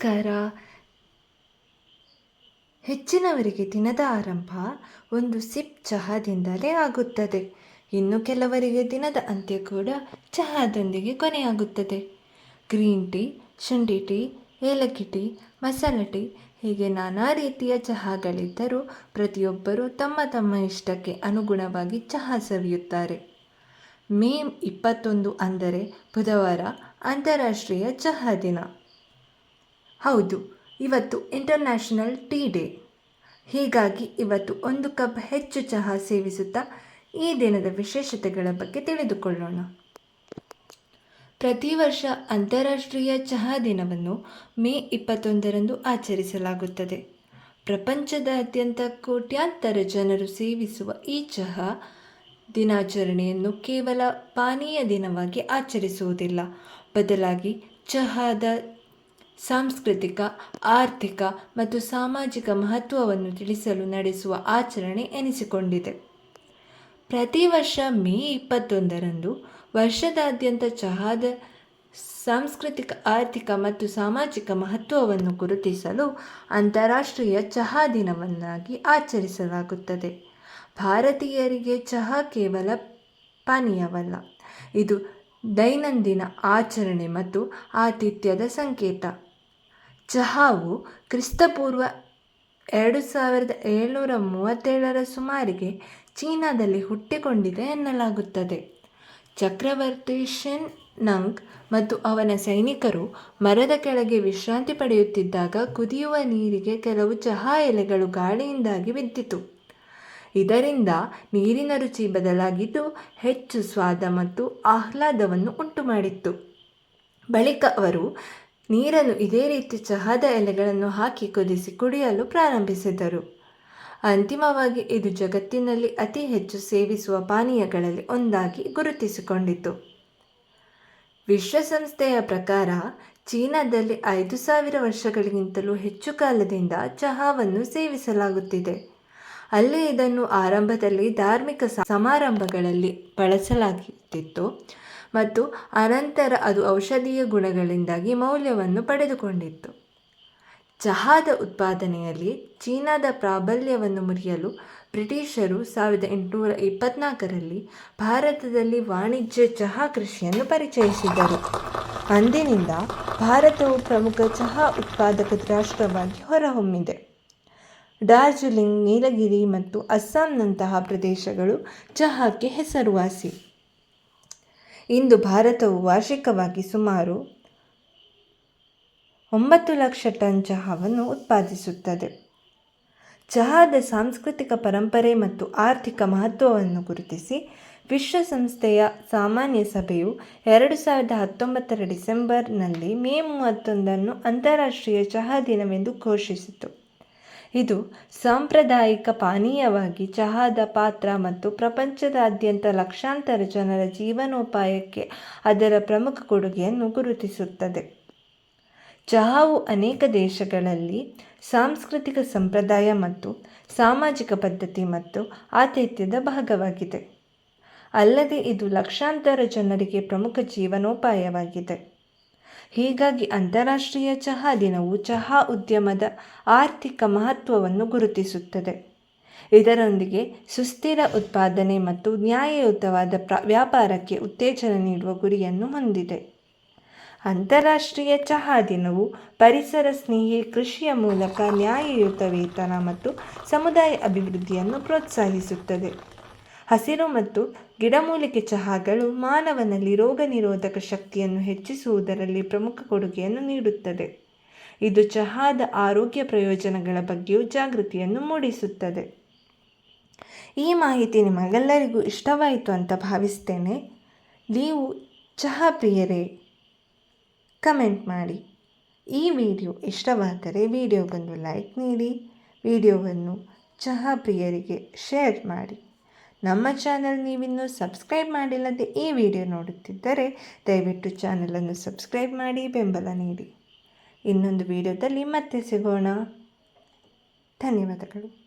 ನಮಸ್ಕಾರ. ಹೆಚ್ಚಿನವರಿಗೆ ದಿನದ ಆರಂಭ ಒಂದು ಸಿಪ್ ಚಹಾದಿಂದಲೇ ಆಗುತ್ತದೆ. ಇನ್ನು ಕೆಲವರಿಗೆ ದಿನದ ಅಂತ್ಯ ಕೂಡ ಚಹಾದೊಂದಿಗೆ ಕೊನೆಯಾಗುತ್ತದೆ. ಗ್ರೀನ್ ಟೀ, ಶುಂಠಿ ಟೀ, ಏಲಕ್ಕಿ ಟೀ, ಮಸಾಲೆ ಟೀ ಹೀಗೆ ನಾನಾ ರೀತಿಯ ಚಹಾಗಳಿದ್ದರೂ ಪ್ರತಿಯೊಬ್ಬರೂ ತಮ್ಮ ತಮ್ಮ ಇಷ್ಟಕ್ಕೆ ಅನುಗುಣವಾಗಿ ಚಹಾ ಸವಿಯುತ್ತಾರೆ. ಮೇ ಇಪ್ಪತ್ತೊಂದು ಅಂದರೆ ಬುಧವಾರ ಅಂತಾರಾಷ್ಟ್ರೀಯ ಚಹಾ ದಿನ. ಹೌದು, ಇವತ್ತು ಇಂಟರ್ನ್ಯಾಷನಲ್ ಟೀ ಡೇ ಹೀಗಾಗಿ ಇವತ್ತು ಒಂದು ಕಪ್ ಹೆಚ್ಚು ಚಹಾ ಸೇವಿಸುತ್ತಾ ಈ ದಿನದ ವಿಶೇಷತೆಗಳ ಬಗ್ಗೆ ತಿಳಿದುಕೊಳ್ಳೋಣ. ಪ್ರತಿ ವರ್ಷ ಅಂತಾರಾಷ್ಟ್ರೀಯ ಚಹಾ ದಿನವನ್ನು ಮೇ ಇಪ್ಪತ್ತೊಂದರಂದು ಆಚರಿಸಲಾಗುತ್ತದೆ. ಪ್ರಪಂಚದಾದ್ಯಂತ ಕೋಟ್ಯಾಂತರ ಜನರು ಸೇವಿಸುವ ಈ ಚಹಾ ದಿನಾಚರಣೆಯನ್ನು ಕೇವಲ ಪಾನೀಯ ದಿನವಾಗಿ ಆಚರಿಸುವುದಿಲ್ಲ. ಬದಲಾಗಿ ಚಹಾದ ಸಾಂಸ್ಕೃತಿಕ, ಆರ್ಥಿಕ ಮತ್ತು ಸಾಮಾಜಿಕ ಮಹತ್ವವನ್ನು ತಿಳಿಸಲು ನಡೆಸುವ ಆಚರಣೆ ಎನಿಸಿಕೊಂಡಿದೆ. ಪ್ರತಿ ವರ್ಷ ಮೇ ಇಪ್ಪತ್ತೊಂದರಂದು ವರ್ಷದಾದ್ಯಂತ ಚಹಾದ ಸಾಂಸ್ಕೃತಿಕ, ಆರ್ಥಿಕ ಮತ್ತು ಸಾಮಾಜಿಕ ಮಹತ್ವವನ್ನು ಗುರುತಿಸಲು ಅಂತಾರಾಷ್ಟ್ರೀಯ ಚಹಾ ದಿನವನ್ನಾಗಿ ಆಚರಿಸಲಾಗುತ್ತದೆ. ಭಾರತೀಯರಿಗೆ ಚಹಾ ಕೇವಲ ಪಾನೀಯವಲ್ಲ, ಇದು ದೈನಂದಿನ ಆಚರಣೆ ಮತ್ತು ಆತಿಥ್ಯದ ಸಂಕೇತ. ಚಹಾವು ಕ್ರಿಸ್ತಪೂರ್ವ ಎರಡು ಸಾವಿರದ ಏಳ್ನೂರ ಮೂವತ್ತೇಳರ ಸುಮಾರಿಗೆ ಚೀನಾದಲ್ಲಿ ಹುಟ್ಟಿಕೊಂಡಿದೆ ಎನ್ನಲಾಗುತ್ತದೆ. ಚಕ್ರವರ್ತಿ ಶೆನ್ ನಂಗ್ ಮತ್ತು ಅವನ ಸೈನಿಕರು ಮರದ ಕೆಳಗೆ ವಿಶ್ರಾಂತಿ ಪಡೆಯುತ್ತಿದ್ದಾಗ ಕುದಿಯುವ ನೀರಿಗೆ ಕೆಲವು ಚಹಾ ಎಲೆಗಳು ಗಾಳಿಯಿಂದಾಗಿ ಬಿದ್ದಿತು. ಇದರಿಂದ ನೀರಿನ ರುಚಿ ಬದಲಾಗಿದ್ದು ಹೆಚ್ಚು ಸ್ವಾದ ಮತ್ತು ಆಹ್ಲಾದವನ್ನು ಉಂಟುಮಾಡಿತ್ತು. ಬಳಿಕ ಅವರು ನೀರನ್ನು ಇದೇ ರೀತಿ ಚಹಾದ ಎಲೆಗಳನ್ನು ಹಾಕಿ ಕುದಿಸಿ ಕುಡಿಯಲು ಪ್ರಾರಂಭಿಸಿದರು. ಅಂತಿಮವಾಗಿ ಇದು ಜಗತ್ತಿನಲ್ಲಿ ಅತಿ ಹೆಚ್ಚು ಸೇವಿಸುವ ಪಾನೀಯಗಳಲ್ಲಿ ಒಂದಾಗಿ ಗುರುತಿಸಿಕೊಂಡಿತು. ವಿಶ್ವಸಂಸ್ಥೆಯ ಪ್ರಕಾರ, ಚೀನಾದಲ್ಲಿ ಐದು ಸಾವಿರ ವರ್ಷಗಳಿಗಿಂತಲೂ ಹೆಚ್ಚು ಕಾಲದಿಂದ ಚಹಾವನ್ನು ಸೇವಿಸಲಾಗುತ್ತಿದೆ. ಅಲ್ಲಿ ಇದನ್ನು ಆರಂಭದಲ್ಲಿ ಧಾರ್ಮಿಕ ಸಮಾರಂಭಗಳಲ್ಲಿ ಬಳಸಲಾಗುತ್ತಿತ್ತು. ಮತ್ತು ಅನಂತರ ಅದು ಔಷಧೀಯ ಗುಣಗಳಿಂದಾಗಿ ಮೌಲ್ಯವನ್ನು ಪಡೆದುಕೊಂಡಿತ್ತು. ಚಹಾದ ಉತ್ಪಾದನೆಯಲ್ಲಿ ಚೀನಾದ ಪ್ರಾಬಲ್ಯವನ್ನು ಮುರಿಯಲು ಬ್ರಿಟಿಷರು ಸಾವಿರದ ಎಂಟುನೂರ ಇಪ್ಪತ್ನಾಲ್ಕರಲ್ಲಿ ಭಾರತದಲ್ಲಿ ವಾಣಿಜ್ಯ ಚಹಾ ಕೃಷಿಯನ್ನು ಪರಿಚಯಿಸಿದರು ಅಂದಿನಿಂದ ಭಾರತವು ಪ್ರಮುಖ ಚಹಾ ಉತ್ಪಾದಕ ರಾಷ್ಟ್ರವಾಗಿ ಹೊರಹೊಮ್ಮಿದೆ. ಡಾರ್ಜಿಲಿಂಗ್, ನೀಲಗಿರಿ ಮತ್ತು ಅಸ್ಸಾಂನಂತಹ ಪ್ರದೇಶಗಳು ಚಹಾಕ್ಕೆ ಹೆಸರುವಾಸಿ. ಇಂದು ಭಾರತವು ವಾರ್ಷಿಕವಾಗಿ ಸುಮಾರು ಒಂಬತ್ತು ಲಕ್ಷ ಟನ್ ಚಹಾವನ್ನು ಉತ್ಪಾದಿಸುತ್ತದೆ. ಚಹಾದ ಸಾಂಸ್ಕೃತಿಕ ಪರಂಪರೆ ಮತ್ತು ಆರ್ಥಿಕ ಮಹತ್ವವನ್ನು ಗುರುತಿಸಿ ವಿಶ್ವಸಂಸ್ಥೆಯ ಸಾಮಾನ್ಯ ಸಭೆಯು ಎರಡು ಸಾವಿರದ ಹತ್ತೊಂಬತ್ತರ ಡಿಸೆಂಬರ್ನಲ್ಲಿ ಮೇ ಮೂವತ್ತೊಂದನ್ನು ಅಂತಾರಾಷ್ಟ್ರೀಯ ಚಹಾ ದಿನವೆಂದು ಘೋಷಿಸಿತು. ಇದು ಸಾಂಪ್ರದಾಯಿಕ ಪಾನೀಯವಾಗಿ ಚಹಾದ ಪಾತ್ರ ಮತ್ತು ಪ್ರಪಂಚದಾದ್ಯಂತ ಲಕ್ಷಾಂತರ ಜನರ ಜೀವನೋಪಾಯಕ್ಕೆ ಅದರ ಪ್ರಮುಖ ಕೊಡುಗೆಯನ್ನು ಗುರುತಿಸುತ್ತದೆ. ಚಹಾವು ಅನೇಕ ದೇಶಗಳಲ್ಲಿ ಸಾಂಸ್ಕೃತಿಕ ಸಂಪ್ರದಾಯ ಮತ್ತು ಸಾಮಾಜಿಕ ಪದ್ಧತಿ ಮತ್ತು ಆತಿಥ್ಯದ ಭಾಗವಾಗಿದೆ. ಅಲ್ಲದೆ ಇದು ಲಕ್ಷಾಂತರ ಜನರಿಗೆ ಪ್ರಮುಖ ಜೀವನೋಪಾಯವಾಗಿದೆ. ಹೀಗಾಗಿ ಅಂತಾರಾಷ್ಟ್ರೀಯ ಚಹಾ ದಿನವು ಚಹಾ ಉದ್ಯಮದ ಆರ್ಥಿಕ ಮಹತ್ವವನ್ನು ಗುರುತಿಸುತ್ತದೆ. ಇದರೊಂದಿಗೆ ಸುಸ್ಥಿರ ಉತ್ಪಾದನೆ ಮತ್ತು ನ್ಯಾಯಯುತವಾದ ಪ್ರ, ವ್ಯಾಪಾರಕ್ಕೆ ಉತ್ತೇಜನ ನೀಡುವ ಗುರಿಯನ್ನು ಹೊಂದಿದೆ. ಅಂತಾರಾಷ್ಟ್ರೀಯ ಚಹಾ ದಿನವು ಪರಿಸರ ಸ್ನೇಹಿ, ಕೃಷಿಯ ಮೂಲಕ ನ್ಯಾಯಯುತ ವೇತನ ಮತ್ತು ಸಮುದಾಯ ಅಭಿವೃದ್ಧಿಯನ್ನು ಪ್ರೋತ್ಸಾಹಿಸುತ್ತದೆ. ಹಸಿರು ಮತ್ತು ಗಿಡಮೂಲಿಕೆ ಚಹಾಗಳು ಮಾನವನಲ್ಲಿ ರೋಗ ನಿರೋಧಕ ಶಕ್ತಿಯನ್ನು ಹೆಚ್ಚಿಸುವುದರಲ್ಲಿ ಪ್ರಮುಖ ಕೊಡುಗೆಯನ್ನು ನೀಡುತ್ತದೆ. ಇದು ಚಹಾದ ಆರೋಗ್ಯ ಪ್ರಯೋಜನಗಳ ಬಗ್ಗೆಯೂ ಜಾಗೃತಿಯನ್ನು ಮೂಡಿಸುತ್ತದೆ. ಈ ಮಾಹಿತಿ ನಿಮಗೆಲ್ಲರಿಗೂ ಇಷ್ಟವಾಯಿತು ಅಂತ ಭಾವಿಸ್ತೇನೆ. ನೀವು ಚಹಾ ಪ್ರಿಯರೇ, ಕಮೆಂಟ್ ಮಾಡಿ. ಈ ವಿಡಿಯೋ ಇಷ್ಟವಾದರೆ ವಿಡಿಯೋಗೊಂದು ಲೈಕ್ ನೀಡಿ, ವಿಡಿಯೋವನ್ನು ಚಹಾ ಪ್ರಿಯರಿಗೆ ಶೇರ್ ಮಾಡಿ. ನಮ್ಮ ಚಾನಲ್ ನೀವಿನ್ನೂ ಸಬ್ಸ್ಕ್ರೈಬ್ ಮಾಡಿಲ್ಲದೆ ಈ ವಿಡಿಯೋ ನೋಡುತ್ತಿದ್ದರೆ ದಯವಿಟ್ಟು ಚಾನಲನ್ನು ಸಬ್ಸ್ಕ್ರೈಬ್ ಮಾಡಿ, ಬೆಂಬಲ ನೀಡಿ. ಇನ್ನೊಂದು ವಿಡಿಯೋದಲ್ಲಿ ಮತ್ತೆ ಸಿಗೋಣ. ಧನ್ಯವಾದಗಳು.